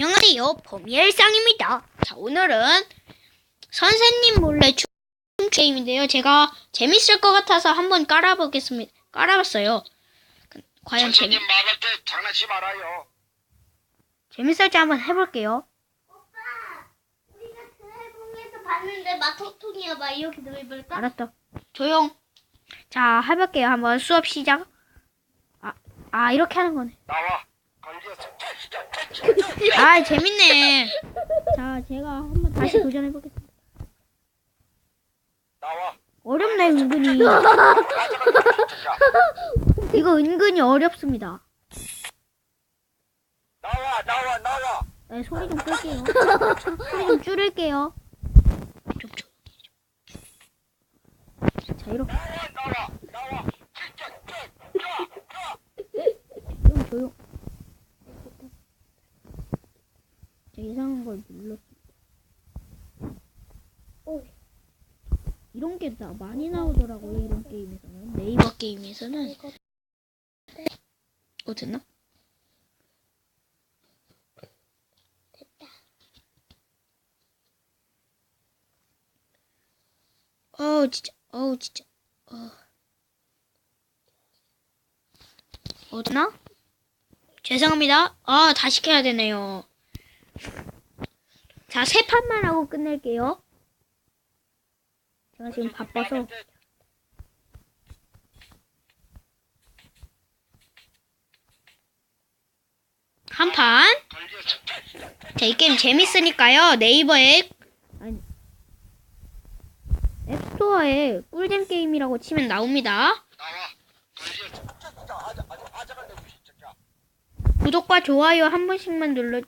안녕하세요, 범일상입니다. 자, 오늘은 선생님 몰래 춤 게임인데요. 제가 재밌을 것 같아서 한번 깔아보겠습니다. 깔아봤어요. 그, 과연 재미, 선생님 말할 때 장난치지 말아요. 재밌을지 한번 해볼게요. 우리가 봤는데 마토통이야 막 이렇게 넓을까? 알았어. 조용. 자, 해볼게요. 한번 수업 시작. 아, 아 이렇게 하는 거네. 나와. 걸렸어. 아, 재밌네. 자, 제가 한번 다시 도전해보겠습니다. 나와. 어렵네, 은근히. 자, 이거 은근히 어렵습니다. 나와, 나와, 나와. 네, 소리 좀 끌게요. 소리 좀 줄일게요. 좀 조용히 좀. 자, 이렇게 나와, 나와, 나와. 좀 조용. 자, 이상한 걸 눌렀어. 오. 이런 게 나 많이 나오더라고요, 이런 게임에서는. 네이버 게임에서는. 어, 됐나? 어우, 진짜, 어우, 진짜, 어. 어디나? 죄송합니다. 아, 다시 켜야 되네요. 자, 세 판만 하고 끝낼게요. 제가 지금 바빠서. 한 판. 걸렸어. 자, 이 게임 재밌으니까요. 네이버에 아니 앱스토어에 꿀잼 게임이라고 치면 나옵니다. 아자가 내주시 진짜. 구독과 좋아요 한 번씩만 눌러.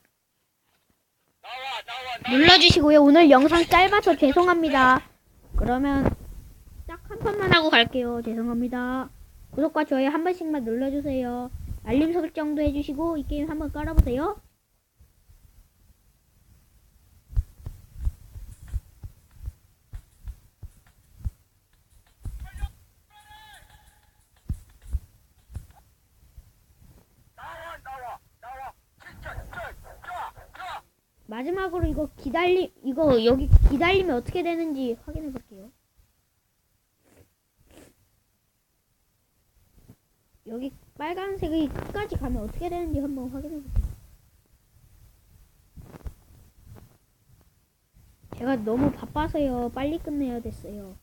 눌러주시고요. 오늘 영상 짧아서 죄송합니다. 그러면 딱한 판만 하고 갈게요. 죄송합니다. 구독과 좋아요 한 번씩만 눌러주세요. 알림 설정도 해주시고 이 게임 한번 깔아보세요. 나와, 나와, 나와. 진짜, 짜, 짜, 짜. 마지막으로 이거 기다리 이거 여기 기다리면 어떻게 되는지 확인해 볼게요. 여기 빨간색이 끝까지 가면 어떻게 되는지 한번 확인해 볼게요. 제가 너무 바빠서요. 빨리 끝내야 됐어요.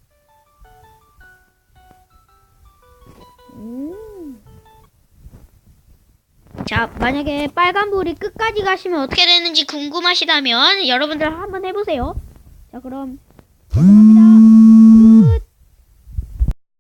음. 자, 만약에 빨간불이 끝까지 가시면 어떻게 되는지 궁금하시다면 여러분들 한번 해보세요. 자, 그럼 죄송합니다.